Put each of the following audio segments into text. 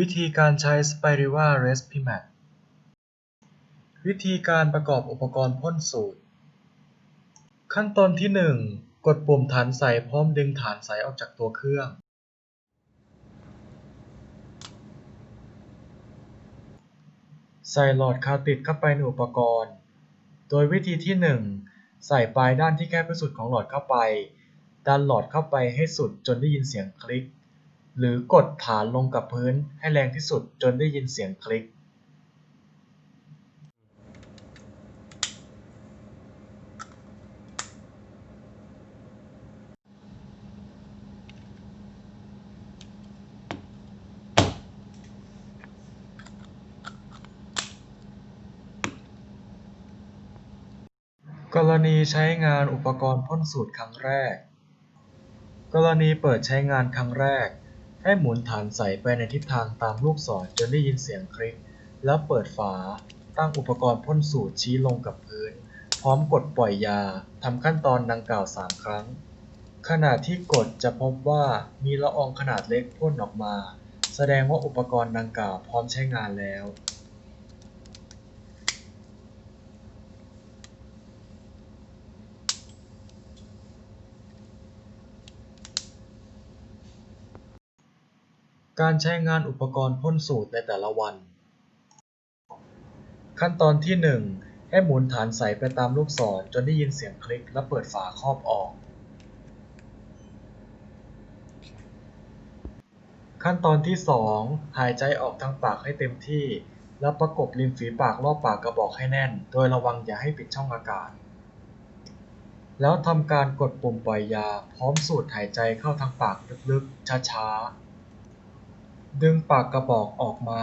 วิธีการใช้ Spiriva Respimat วิธีการประกอบอุปกรณ์พ่นสูตร ขั้นตอนที่ 1 กดปุ่มฐานใสพร้อมดึงฐานใสออกจากตัวเครื่อง ใส่หลอดคาติดเข้าไปในอุปกรณ์ โดยวิธีที่ 1 ใส่ปลายด้านที่แคบที่สุดของหลอดเข้าไป ดันหลอดเข้าไปให้สุดจนได้ยินเสียงคลิก หรือกดฐานลงกับพื้นให้แรงที่สุดจนได้ยินเสียงคลิกกรณีใช้งานอุปกรณ์พ่นสูตรครั้งแรก กรณีเปิดใช้งานครั้งแรก ให้หมุนฐานใสไปในทิศทางตามลูกศรจนได้ยินเสียงคลิก แล้วเปิดฝา ตั้งอุปกรณ์พ่นสูตรชี้ลงกับพื้น พร้อมกดปล่อยยาทำขั้นตอนดังกล่าว 3 ครั้ง ขณะที่กดจะพบว่ามีละอองขนาดเล็กพ่นออกมา แสดงว่าอุปกรณ์ดังกล่าวพร้อมใช้งานแล้ว การใช้งานอุปกรณ์พ่นสูตรในแต่ละวัน ขั้นตอนที่ 1 ให้หมุนฐานใสไปตามลูกศรจนได้ยินเสียงคลิกและเปิดฝาครอบออก ขั้นตอนที่ 2 หายใจออกทางปากให้เต็มที่ แล้วประกบริมฝีปากรอบปากกระบอกให้แน่น โดยระวังอย่าให้ปิดช่องอากาศ แล้วทำการกดปุ่มปล่อยยาพร้อมสูดหายใจเข้าทางปากลึกๆ ช้าๆ ดึงปากกระบอกออกมา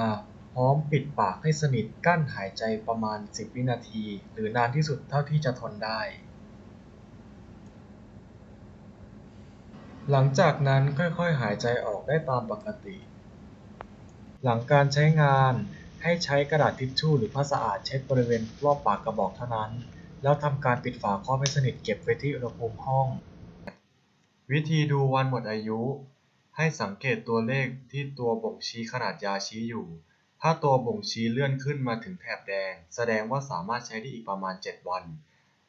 พร้อมปิดปากให้สนิทกั้นหายใจประมาณ10วินาที หรือนานที่สุดเท่าที่จะทนได้ หลังจากนั้นค่อยๆหายใจออกได้ตามปกติ หลังการใช้งานให้ใช้กระดาษทิชชู่หรือผ้าสะอาดเช็ดบริเวณรอบปากกระบอกเท่านั้น แล้วทำการปิดฝาครอบให้สนิทเก็บไว้ที่อุณหภูมิห้อง วิธีดูวันหมดอายุ ให้สังเกตตัวเลขที่ตัวบ่งชี้ขนาดยาชี้อยู่ ถ้าตัวบ่งชี้เลื่อนขึ้นมาถึงแถบแดง แสดงว่าสามารถใช้ได้อีกประมาณ 7 วัน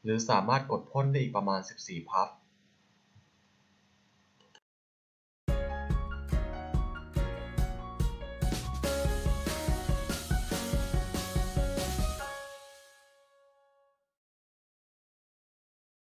หรือสามารถกดพ่นได้อีกประมาณ 14 พัฟ